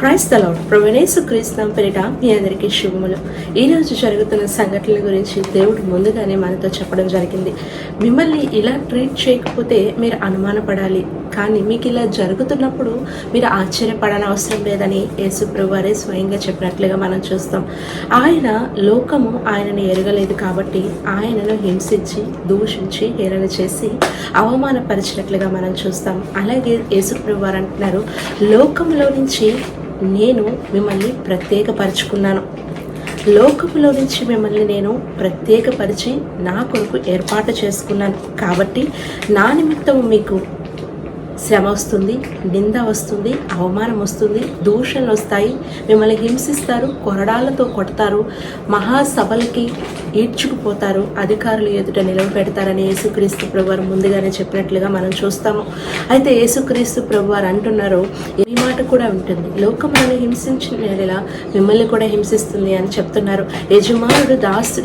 క్రైస్తలో ప్రవణేశు క్రీస్తునాం పేరిట మీ అందరికీ శుభములు. ఈరోజు జరుగుతున్న సంఘటనల గురించి దేవుడు ముందుగానే మనతో చెప్పడం జరిగింది. మిమ్మల్ని ఇలా ట్రీట్ చేయకపోతే మీరు అనుమానపడాలి. కానీ మీకు ఇలా జరుగుతున్నప్పుడు మీరు ఆశ్చర్యపడని అవసరం లేదని యేసుప్రభు వారే స్వయంగా చెప్పినట్లుగా మనం చూస్తాం. ఆయన లోకము ఆయనను ఎరగలేదు కాబట్టి ఆయనను హింసించి దూషించి హేళన చేసి అవమానపరిచినట్లుగా మనం చూస్తాం. అలాగే యేసుప్రభు వారు అంటున్నారు లోకంలో నుంచి నేను మిమ్మల్ని ప్రత్యేకపరుచుకున్నాను. లోకములో నుంచి మిమ్మల్ని నేను ప్రత్యేకపరిచి నా కొరకు ఏర్పాటు చేసుకున్నాను. కాబట్టి నా నిమిత్తం మీకు శ్రమ వస్తుంది నింద వస్తుంది అవమానం వస్తుంది దూషణలు వస్తాయి. మిమ్మల్ని హింసిస్తారు కొరడాలతో కొడతారు మహాసభలకి ఈడ్చుకుపోతారు అధికారులు ఎదుట నిలవబెడతారని యేసుక్రీస్తు ప్రభువారు ముందుగానే చెప్పినట్లుగా మనం చూస్తాము. అయితే యేసుక్రీస్తు ప్రభువారు అంటున్నారు ఈ మాట కూడా ఉంటుంది. లోకములను హింసించిన వేళ మిమ్మల్ని కూడా హింసిస్తుంది అని చెప్తున్నారు. యజమానుడు దాసు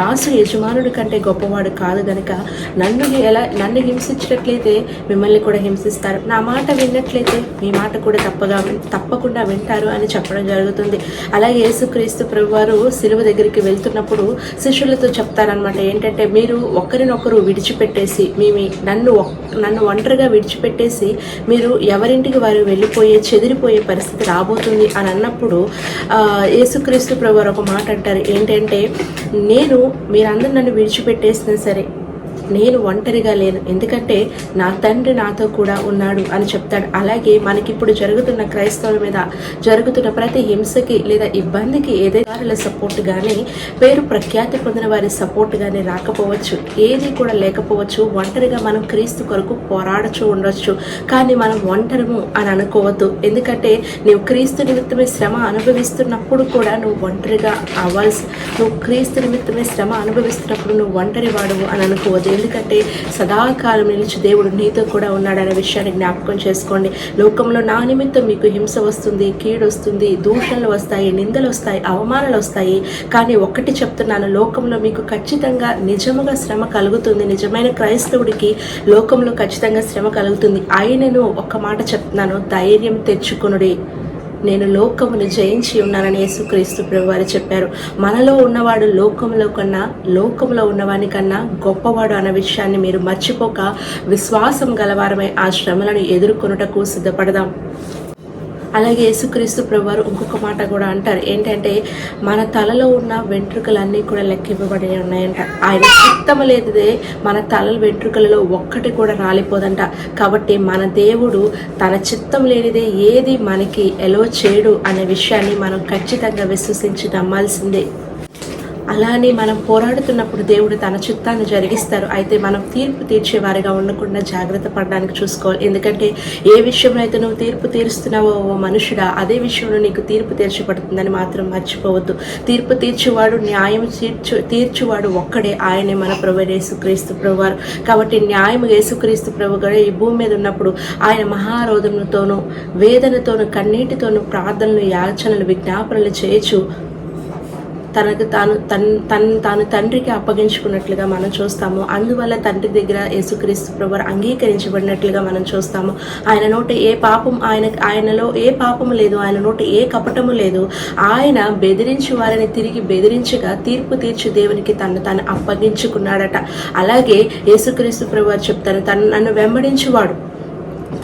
దాసు యజమానుడి కంటే గొప్పవాడు కాదు కనుక నన్ను ఎలా నన్ను హింసించినట్లయితే మిమ్మల్ని కూడా హింసిస్తారు నా మాట విన్నట్లయితే మీ మాట కూడా తప్పగా తప్పకుండా వింటారు అని చెప్పడం జరుగుతుంది. అలాగే యేసుక్రీస్తు ప్రభువారు సిలువ దగ్గరికి వెళ్తున్నప్పుడు శిష్యులతో చెప్తారనమాట ఏంటంటే మీరు ఒకరినొకరు విడిచిపెట్టేసి మీ నన్ను ఒక్- నన్ను ఒంటరిగా విడిచిపెట్టేసి మీరు ఎవరింటికి వారు వెళ్ళిపోయే చెదిరిపోయే పరిస్థితి రాబోతుంది అని అన్నప్పుడు ఆ, యేసుక్రీస్తు ప్రభువారు ఒక మాట అంటారు. ఏంటంటే నేను మీరందరూ నన్ను విడిచిపెట్టేసినా సరే నేను ఒంటరిగా లేను. ఎందుకంటే నా తండ్రి నాతో కూడా ఉన్నాడు అని చెప్తాడు. అలాగే మనకిప్పుడు జరుగుతున్న క్రైస్తవుల మీద జరుగుతున్న ప్రతి హింసకి లేదా ఇబ్బందికి ఏదైనా సపోర్ట్ కానీ పేరు ప్రఖ్యాతి పొందిన వారి సపోర్ట్ కానీ రాకపోవచ్చు. ఏది కూడా లేకపోవచ్చు. ఒంటరిగా మనం క్రీస్తు కొరకు పోరాడచ్చు ఉండొచ్చు. కానీ మనం ఒంటరము అని అనుకోవద్దు. ఎందుకంటే నువ్వు క్రీస్తు నిమిత్తమే శ్రమ అనుభవిస్తున్నప్పుడు కూడా నువ్వు ఒంటరిగా అవ్వాల్సి నువ్వు క్రీస్తు నిమిత్తమే శ్రమ అనుభవిస్తున్నప్పుడు నువ్వు ఒంటరి వాడవు అని అనుకోవద్దు. ఎందుకంటే సదాకాలం నిలిచి దేవుడు నీతో కూడా ఉన్నాడనే విషయాన్ని జ్ఞాపకం చేసుకోండి. లోకంలో నా నిమిత్తం మీకు హింస వస్తుంది కీడు వస్తుంది దూషణలు వస్తాయి నిందలు వస్తాయి అవమానాలు వస్తాయి. కానీ ఒక్కటి చెప్తున్నాను లోకంలో మీకు ఖచ్చితంగా నిజముగా శ్రమ కలుగుతుంది. నిజమైన క్రైస్తవుడికి లోకంలో ఖచ్చితంగా శ్రమ కలుగుతుంది. ఆయనను ఒక్క మాట చెప్తున్నాను ధైర్యం తెచ్చుకొనుడి. నేను లోకమును జయించి ఉన్నానని యేసుక్రీస్తు ప్రభువారు చెప్పారు. మనలో ఉన్నవాడు లోకంలో కన్నా లోకంలో ఉన్నవాని కన్నా గొప్పవాడు అన్న విషయాన్ని మీరు మర్చిపోక విశ్వాసం గలవారమై ఆ శ్రమలను ఎదుర్కొనుటకు సిద్ధపడదాం. అలాగే యేసుక్రీస్తు ప్రభువారు ఇంకొక మాట కూడా అంటారు. ఏంటంటే మన తలలో ఉన్న వెంట్రుకలన్నీ కూడా లెక్కివ్వబడి ఉన్నాయంట. ఆయన చిత్తం లేనిదే మన తలల వెంట్రుకలలో ఒక్కటి కూడా రాలిపోదంట. కాబట్టి మన దేవుడు తన చిత్తం లేనిదే ఏది మనకి ఎలో చేయడు అనే విషయాన్ని మనం ఖచ్చితంగా విశ్వసించి నమ్మాల్సిందే. అలానే మనం పోరాడుతున్నప్పుడు దేవుడు తన చిత్తాన్ని జరిగిస్తారు. అయితే మనం తీర్పు తీర్చే వారిగా ఉండకుండా జాగ్రత్త పడడానికి చూసుకోవాలి. ఎందుకంటే ఏ విషయంలో అయితే నువ్వు తీర్పు తీరుస్తున్నావో ఓ మనుషుడా అదే విషయంలో నీకు తీర్పు తీర్చబడుతుందని మాత్రం మర్చిపోవద్దు. తీర్పు తీర్చువాడు న్యాయం తీర్చు తీర్చువాడు ఒక్కడే. ఆయనే మన ప్రభు యేసుక్రీస్తు ప్రభువారు. కాబట్టి న్యాయం యేసుక్రీస్తు ప్రభు గారు ఈ భూమి మీద ఉన్నప్పుడు ఆయన మహారోధములతోనూ వేదనతోనూ కన్నీటితోనూ ప్రార్థనలు యాచనలు విజ్ఞాపనలు చేయొచ్చు తనకు తాను తన్ తన్ తాను తండ్రికి అప్పగించుకున్నట్లుగా మనం చూస్తాము. అందువల్ల తండ్రి దగ్గర యేసుక్రీస్తు ప్రభు అంగీకరించబడినట్లుగా మనం చూస్తాము. ఆయన నోట ఏ పాపం ఆయన ఆయనలో ఏ పాపము లేదు ఆయన నోట ఏ కపటము లేదు. ఆయన బెదిరించి వారిని తిరిగి బెదిరించగా తీర్పు తీర్చి దేవునికి తను తాను అప్పగించుకున్నాడట. అలాగే యేసుక్రీస్తు ప్రభు చెప్తారు తను నన్ను వెంబడించువాడు.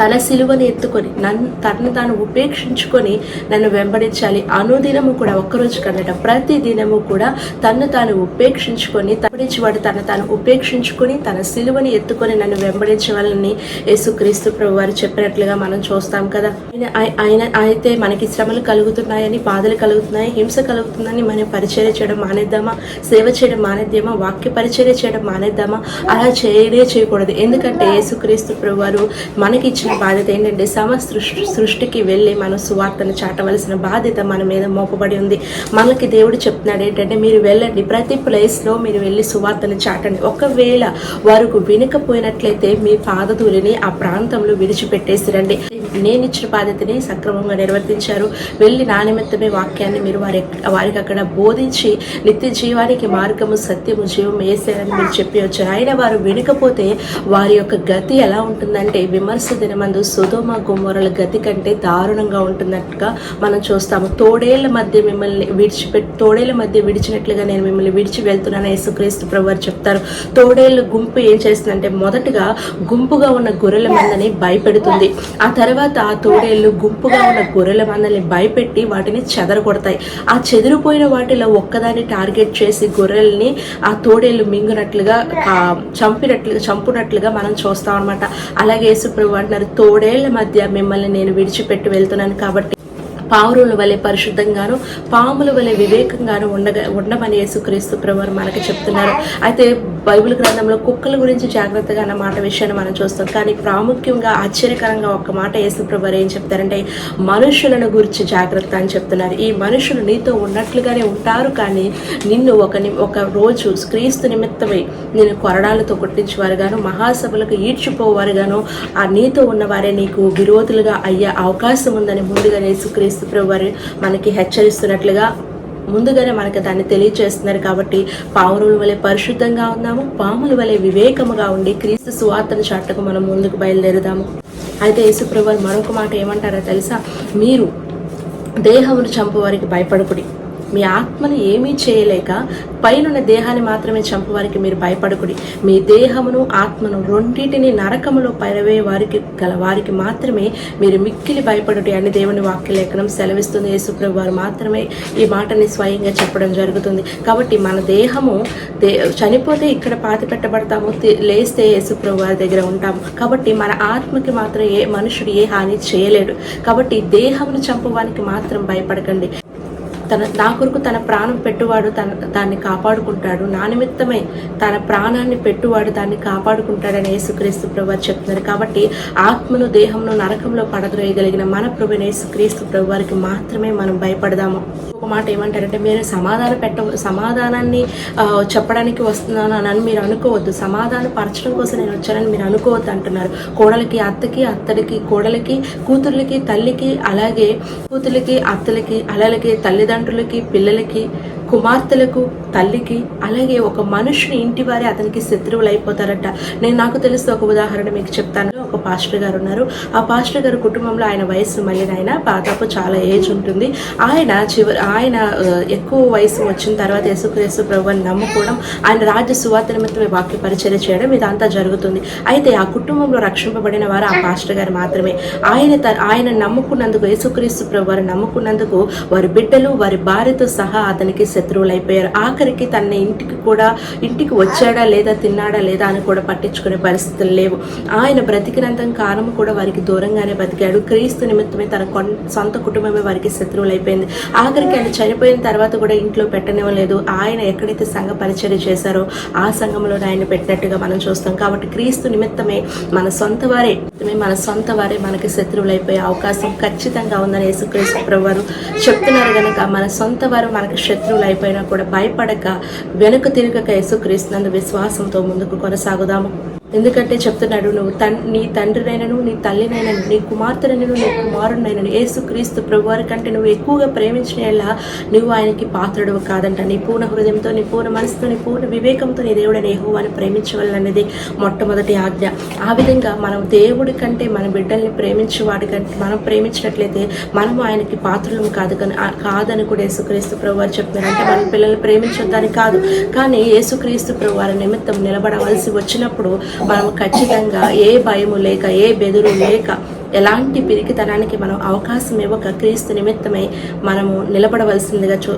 తన సిలువను ఎత్తుకొని నన్ను తనను తాను ఉపేక్షించుకొని నన్ను వెంబడించాలి. అనుదినము కూడా ఒక్కరోజు కన్నట ప్రతి దినము కూడా తన్ను తాను ఉపేక్షించుకొని వెంబడించేవాడు తను తాను ఉపేక్షించుకొని తన సిలువని ఎత్తుకొని నన్ను వెంబడించవాలని యేసుక్రీస్తు ప్రభు వారు చెప్పినట్లుగా మనం చూస్తాం కదా. ఆయన ఆయన అయితే మనకి శ్రమలు కలుగుతున్నాయని బాధలు కలుగుతున్నాయి హింస కలుగుతుందని మనం పరిచర్య చేయడం మానేద్దామా? సేవ చేయడం మానేద్దామా? వాక్య పరిచర్య చేయడం మానేద్దామా? అలా చేయనే చేయకూడదు. ఎందుకంటే యేసుక్రీస్తు ప్రభు వారు మనకి ఇచ్చిన బాధ్యత ఏంటంటే సమ సృష్టి సృష్టికి వెళ్ళి మన సువార్తను చాటవలసిన బాధ్యత మన మీద మోపబడి ఉంది. మనకి దేవుడు చెప్తున్నాడు ఏంటంటే మీరు వెళ్ళండి. ప్రతి ప్లేస్లో మీరు వెళ్ళి సువార్తను చాటండి. ఒకవేళ వారికి వినకపోయినట్లయితే మీ పాదధూలిని ఆ ప్రాంతంలో విడిచిపెట్టేసిరండి. నేను ఇచ్చిన బాధ్యతని సక్రమంగా నిర్వర్తించారు. వెళ్ళి నా నిమిత్తమే వాక్యాన్ని మీరు వారి వారికి అక్కడ బోధించి నిత్య జీవానికి మార్గము సత్యము జీవం వేసారని మీరు చెప్పి వచ్చారు. ఆయన వారు వినకపోతే వారి యొక్క గతి ఎలా ఉంటుందంటే విమర్శ దినమందు సుధోమ గుమ్మరల గతి కంటే దారుణంగా ఉంటున్నట్టుగా మనం చూస్తాము. తోడేళ్ళ మధ్య మిమ్మల్ని విడిచిపెట్టి తోడేళ్ళ మధ్య విడిచినట్లుగా నేను మిమ్మల్ని విడిచి వెళ్తున్నాను యేసుక్రీస్తు ప్రభు చెప్తారు. తోడేళ్ళ గుంపు ఏం చేస్తుందంటే మొదటగా గుంపుగా ఉన్న గొర్రెల మందని భయపెడుతుంది. ఆ తర్వాత తర్వాత ఆ తోడేళ్ళు గుంపుగా ఉన్న గొర్రెల మందని భయపెట్టి వాటిని చెదరగొడతాయి. ఆ చెదిరిపోయిన వాటిలో ఒక్కదాన్ని టార్గెట్ చేసి గొర్రెల్ని ఆ తోడేళ్ళు మింగునట్లుగా ఆ, చంపినట్లుగా చంపునట్లుగా మనం చూస్తాం అనమాట అలాగే యేసుప్రభు అంటున్నారు తోడేళ్ళ మధ్య మిమ్మల్ని నేను విడిచిపెట్టి వెళ్తున్నాను కాబట్టి పావురుల వలె పరిశుద్ధంగాను పాముల వలె వివేకంగాను ఉండగా ఉండమని యేసుక్రీస్తు ప్రభువారు మనకి చెప్తున్నారు. అయితే బైబిల్ గ్రంథంలో కుక్కల గురించి జాగ్రత్తగా అన్న మాట విషయాన్ని మనం చూస్తాం. కానీ ప్రాముఖ్యంగా ఆశ్చర్యకరంగా ఒక మాట యేసు ఏం చెప్తారంటే మనుషులను గురించి జాగ్రత్త అని చెప్తున్నారు. ఈ మనుషులు నీతో ఉన్నట్లుగానే ఉంటారు కానీ నిన్ను ఒక ని- ఒక రోజు క్రీస్తు నిమిత్తమై నేను కొరడాలతో కొట్టించేవారుగాను మహాసభలకు ఈడ్చిపోవారుగాను ఆ నీతో ఉన్నవారే నీకు విరోధులుగా అయ్యే అవకాశం ఉందని ముందుగా యేసుక్రీస్తు ప్రభు వారు మనకి హెచ్చరిస్తున్నట్లుగా ముందుగానే మనకు దాన్ని తెలియజేస్తున్నారు కాబట్టి పావురుల వలె పరిశుద్ధంగా ఉన్నాము పాముల వలె వివేకముగా ఉండి క్రీస్తు సువార్తను చాటకు మనం ముందుకు బయలుదేరుదాము. అయితే యేసుప్రభు వారు మరొక మాట ఏమంటారో తెలుసా? మీరు దేహమును చంపు వారికి భయపడకుడి. మీ ఆత్మను ఏమీ చేయలేక పైనున్న దేహాన్ని మాత్రమే చంపువారికి మీరు భయపడకుడి. మీ దేహమును ఆత్మను రెండింటిని నరకములో పరవే వారికి గల వారికి మాత్రమే మీరు మిక్కిలి భయపడుటి. అని దేవుని వాక్య లేఖనం సెలవిస్తుంది. యేసుప్రభు వారు మాత్రమే ఈ మాటని స్వయంగా చెప్పడం జరుగుతుంది. కాబట్టి మన దేహము దే చనిపోతే ఇక్కడ పాతి పెట్టబడతాము. లేస్తే యేసుప్రభు వారి దగ్గర ఉంటాము. కాబట్టి మన ఆత్మకి మాత్రం ఏ మనుషుడు ఏ హాని చేయలేడు. కాబట్టి దేహమును చంపువానికి మాత్రం భయపడకండి. తన నా కొరకు తన ప్రాణం పెట్టువాడు తన దాన్ని కాపాడుకుంటాడు. నా నిమిత్తమై తన ప్రాణాన్ని పెట్టువాడు దాన్ని కాపాడుకుంటాడని యేసుక్రీస్తు ప్రభు చెప్తున్నారు. కాబట్టి ఆత్మను దేహంను నరకంలో పడద్రోయగలిగిన మన ప్రభు యేసుక్రీస్తు ప్రభు వారికి మాత్రమే మనం భయపడదాము. మాట ఏమంటారంటే మీరు సమాధానం పెట్ట సమాధానాన్ని చెప్పడానికి వస్తున్నాను అని మీరు అనుకోవద్దు. సమాధానం పరచడం కోసం నేను వచ్చానని మీరు అనుకోవద్దు అంటున్నారు. కోడలికి అత్తకి అత్తడికి కోడలికి కూతుర్లకి తల్లికి అలాగే కూతుర్లకి అత్తలకి అలాగే తల్లిదండ్రులకి పిల్లలకి కుమార్తెలకు తల్లికి అలాగే ఒక మనుషుని ఇంటి వారే అతనికి శత్రువులు అయిపోతారట. నేను నాకు తెలిసిన ఒక ఉదాహరణ మీకు చెప్తాను. ఒక పాస్టర్ గారు ఉన్నారు. ఆ పాస్టర్ గారు కుటుంబంలో ఆయన వయసు మళ్ళీ ఆయన దాదాపు చాలా ఏజ్ ఉంటుంది. ఆయన చివరి ఆయన ఎక్కువ వయసు వచ్చిన తర్వాత యేసుక్రీస్తు ప్రభుని నమ్ముకోవడం ఆయన రాజ్య సువార్త నిమిత్తమే వాక్య పరిచయం చేయడం ఇదంతా జరుగుతుంది. అయితే ఆ కుటుంబంలో రక్షింపబడిన వారు ఆ పాస్టర్ గారు మాత్రమే. ఆయన త- ఆయన నమ్ముకున్నందుకు యేసుక్రీస్తు ప్రభు వారు నమ్ముకున్నందుకు వారి బిడ్డలు వారి భార్యతో సహా అతనికి శత్రువులు అయిపోయారు. ఆఖరికి తన ఇంటికి కూడా ఇంటికి వచ్చాడా లేదా తిన్నాడా లేదా అని కూడా పట్టించుకునే పరిస్థితులు లేవు. ఆయన బ్రతికినంత కాలం కూడా వారికి దూరంగానే బతికాడు. క్రీస్తు నిమిత్తమే తన సొంత కుటుంబమే వారికి శత్రువులు అయిపోయింది. ఆఖరికి ఆయన చనిపోయిన తర్వాత కూడా ఇంట్లో పెట్టనివ్వలేదు. ఆయన ఎక్కడైతే సంఘ పరిచర్య చేశారో ఆ సంఘంలో ఆయన పెట్టినట్టుగా మనం చూస్తాం. కాబట్టి క్రీస్తు నిమిత్తమే మన సొంత వారే మన సొంత వారే మనకి శత్రువులు అయిపోయే అవకాశం ఖచ్చితంగా ఉందని యేసుక్రీస్తు ప్రభు వారు చెప్తున్నారు కనుక మన సొంత వారు మనకి శత్రువులు అయిపోయినా కూడా భయపడక వెనుక తిరగక యేసుక్రీస్తునందు విశ్వాసంతో ముందుకు కొనసాగుదాము. ఎందుకంటే చెప్తున్నాడు నువ్వు తన్ నీ తండ్రినైనను నీ తల్లినైనను నీ కుమార్తెనైనను నీ కుమారునైనను యేసు క్రీస్తు ప్రభువారి కంటే నువ్వు ఎక్కువగా ప్రేమించిన ఎలా నువ్వు ఆయనకి పాత్రుడు కాదంట. నీ పూర్ణ హృదయంతో నీ పూర్ణ మనసుతో నీ పూర్ణ వివేకంతో నీ దేవుడని యెహోవాని ప్రేమించవాలనేది మొట్టమొదటి ఆజ్ఞ. ఆ విధంగా మనం దేవుడి కంటే మన బిడ్డల్ని ప్రేమించే వాడి కంటే మనం ప్రేమించినట్లయితే మనం ఆయనకి పాత్రలం కాదు కానీ కాదని కూడా యేసుక్రీస్తు ప్రభువారు చెప్తున్నారు అంటే మన పిల్లల్ని ప్రేమించొద్దని కాదు. కానీ యేసుక్రీస్తు ప్రభువారి నిమిత్తం నిలబడవలసి వచ్చినప్పుడు మనం ఖచ్చితంగా ఏ భయము లేక ఏ బెదురు లేక ఎలాంటి పిరికితనానికి మనం అవకాశం ఇవ్వక క్రీస్తు నిమిత్తమై మనము నిలబడవలసిందిగా చూ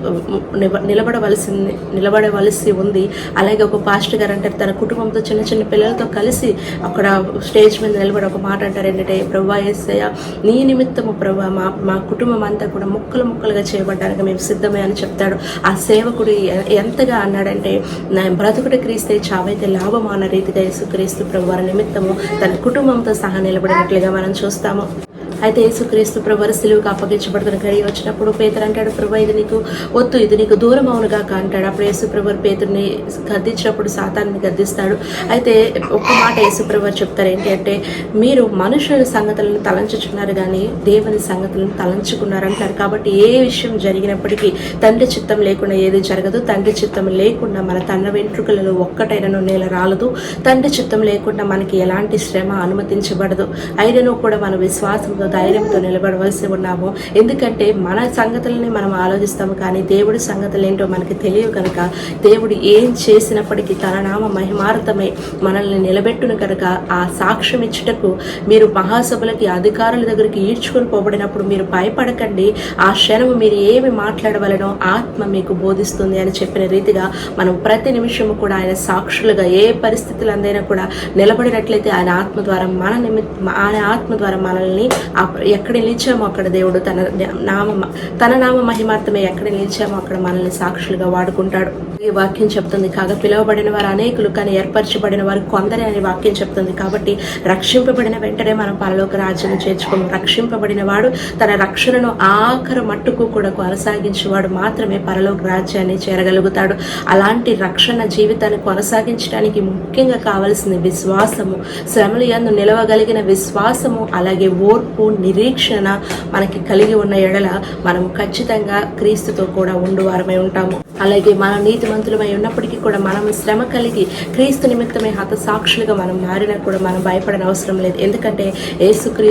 నిలబడవలసింది నిలబడవలసి ఉంది. అలాగే ఒక పాస్టర్ గారు అంటారు తన కుటుంబంతో చిన్న చిన్న పిల్లలతో కలిసి అక్కడ స్టేజ్ మీద నిలబడి ఒక మాట అంటారు ఏంటంటే ప్రభా ఏసయ్య నీ నిమిత్తము ప్రభా మా మా కుటుంబం అంతా కూడా ముక్కలు ముక్కలుగా చేయబడ్డానికి మేము సిద్ధమే అని చెప్తాడు. ఆ సేవకుడు ఎ- ఎంతగా అన్నాడంటే నా బ్రతుకుడు క్రీస్తే చావైతే లాభం అన్న రీతిగా యేసుక్రీస్తు ప్రభు వారి నిమిత్తము తన కుటుంబంతో సహా నిలబడినట్లుగా మనం చూస్తాము అయితే యేసుక్రీస్తు ప్రభు సిలువుకు అప్పగించబడుతున్న గడి వచ్చినప్పుడు పేతురు అంటాడు ప్రభు ఇది నీకు వద్దు ఇది నీకు దూరం అవునుగా అంటాడు. అప్పుడు యేసు పేతుడిని గద్దించినప్పుడు సాతాన్ని గద్దిస్తాడు. అయితే ఒక్క మాట యేసు చెప్తారు ఏంటి అంటే మీరు మనుషుల సంగతులను తలంచుచున్నారు కానీ దేవుని సంగతులను తలంచుకున్నారు అంటారు. కాబట్టి ఏ విషయం జరిగినప్పటికీ తండ్రి చిత్తం లేకుండా ఏది జరగదు. తండ్రి చిత్తం లేకుండా మన తన వెంట్రుకలలో ఒక్కటైనను నేల రాలదు. తండ్రి చిత్తం లేకుండా మనకి ఎలాంటి శ్రమ అనుమతించబడదు. అయినను కూడా మన విశ్వాసంతో ధైర్యంతో నిలబడవలసి ఉన్నాము. ఎందుకంటే మన సంగతులని మనం ఆలోచిస్తాము కానీ దేవుడి సంగతులు ఏంటో మనకి తెలియవు కనుక దేవుడు ఏం చేసినప్పటికీ తన నామ మహిమార్థమై మనల్ని నిలబెట్టును కనుక ఆ సాక్ష్యం ఇచ్చుటకు మీరు మహాసభలకి అధికారుల దగ్గరికి ఈడ్చుకొని పోబడినప్పుడు మీరు భయపడకండి. ఆ క్షణము మీరు ఏమి మాట్లాడవలనో ఆత్మ మీకు బోధిస్తుంది అని చెప్పిన రీతిగా మనం ప్రతి నిమిషము కూడా ఆయన సాక్షులుగా ఏ పరిస్థితులందైనా కూడా నిలబడినట్లయితే ఆయన ఆత్మ ద్వారా మన నిమి ఆయన ఆత్మ ద్వారా మనల్ని ఆ- ఎక్కడ నిలిచామో అక్కడ దేవుడు తన నామ తన నామ మహిమార్థమే ఎక్కడ నిలిచామో అక్కడ మనల్ని సాక్షులుగా వాడుకుంటాడు. ఈ వాక్యం చెప్తుంది. కాగా పిలువబడిన వారు అనేకులు కానీ ఏర్పరచబడిన వారు కొందరే అని వాక్యం చెప్తుంది. కాబట్టి రక్షింపబడిన వెంటనే మనం పరలోక రాజ్యం చేర్చుకోము. రక్షింపబడిన వాడు తన రక్షణను ఆఖరు మట్టుకు కూడా కొనసాగించేవాడు మాత్రమే పరలోక రాజ్యాన్ని చేరగలుగుతాడు. అలాంటి రక్షణ జీవితాన్ని కొనసాగించడానికి ముఖ్యంగా కావలసింది విశ్వాసము. శ్రమలు ఎందు నిలవగలిగిన విశ్వాసము అలాగే ఓర్పు నిరీక్షణ మనకి కలిగి ఉన్న ఎడల మనం ఖచ్చితంగా క్రీస్తుతో కూడా ఉండువారమై ఉంటాము. అలాగే మన నీతి నీతిమంతులమై ఉన్నప్పటికీ కూడా మనం శ్రమ కలిగి క్రీస్తు నిమిత్తమే హతసాక్షులుగా మనం మారినా కూడా మనం భయపడని అవసరం లేదు. ఎందుకంటే ఏసుక్రీ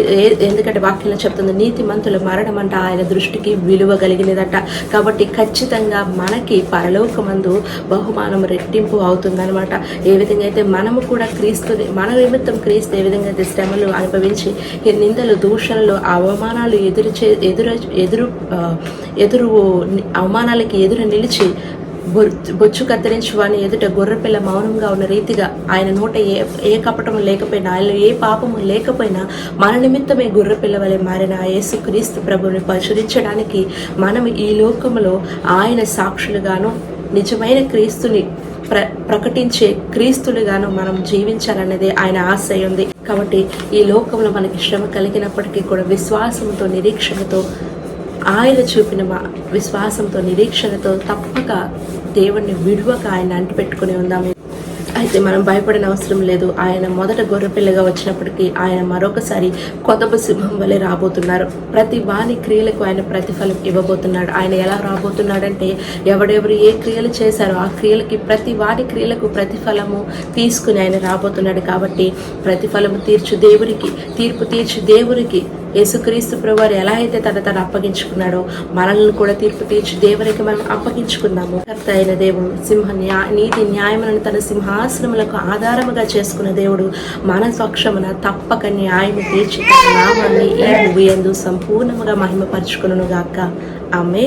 ఎందుకంటే వాక్యంలో చెప్తుంది నీతి నీతిమంతుల మరణం అంట ఆయన దృష్టికి విలువ కలిగినదట. కాబట్టి ఖచ్చితంగా మనకి పరలోకమందు బహుమానం రెట్టింపు అవుతుందనమాట ఏ విధంగా అయితే మనము కూడా క్రీస్తు మన నిమిత్తం క్రీస్తు ఏ విధంగా అయితే శ్రమలు అనుభవించి నిందలు దూషణలు అవమానాలు ఎదురు చే ఎదురు ఎదురు ఎదురు అవమానాలకి ఎదురు నిలిచి బొచ్చు కత్తిరించి వాని ఎదుట గొర్రెపిల్ల మౌనంగా ఉన్న రీతిగా ఆయన నోట ఏ ఏ కపటము లేకపోయినా ఆయనలో ఏ పాపము లేకపోయినా మన నిమిత్తమే గొర్రెపిల్ల వలె మారిన ఆ యేసు క్రీస్తు ప్రభుని పరిశురించడానికి మనం ఈ లోకములో ఆయన సాక్షులుగాను నిజమైన క్రీస్తుని ప్ర ప్రకటించే క్రీస్తులుగాను మనం జీవించాలనేది ఆయన ఆశ ఉంది కాబట్టి ఈ లోకంలో మనకి శ్రమ కలిగినప్పటికీ కూడా విశ్వాసంతో నిరీక్షణతో ఆయన చూపిన మా విశ్వాసంతో నిరీక్షణతో తప్పక దేవుణ్ణి విడువక ఆయన అంటిపెట్టుకుని ఉందాము అయితే మనం భయపడిన అవసరం లేదు. ఆయన మొదట గొర్రెపిల్లగా వచ్చినప్పటికీ ఆయన మరొకసారి కొదబ సింహం వలె రాబోతున్నారు. ప్రతి వాని క్రియలకు ఆయన ప్రతిఫలం ఇవ్వబోతున్నాడు. ఆయన ఎలా రాబోతున్నాడంటే ఎవడెవరు ఏ క్రియలు చేశారో ఆ క్రియలకి ప్రతి వాని క్రియలకు ప్రతిఫలము తీసుకుని ఆయన రాబోతున్నాడు కాబట్టి ప్రతిఫలము తీర్చు దేవునికి తీర్పు తీర్చు దేవునికి యేసుక్రీస్తు ప్రభువారు ఎలా అయితే తన తను అప్పగించుకున్నాడో మనల్ని కూడా తీర్పు తీర్చి దేవునికి మనం అప్పగించుకుందాము కర్త అయిన దేవుడు సింహ న్యా నీతి న్యాయములను తన సింహాసనములకు ఆధారముగా చేసుకున్న దేవుడు మన స్వక్షమున తప్పక న్యాయం తీర్చి తన నామాన్ని ఈ భూమి ఎందు సంపూర్ణముగా మహిమపరచుకును గాక ఆమె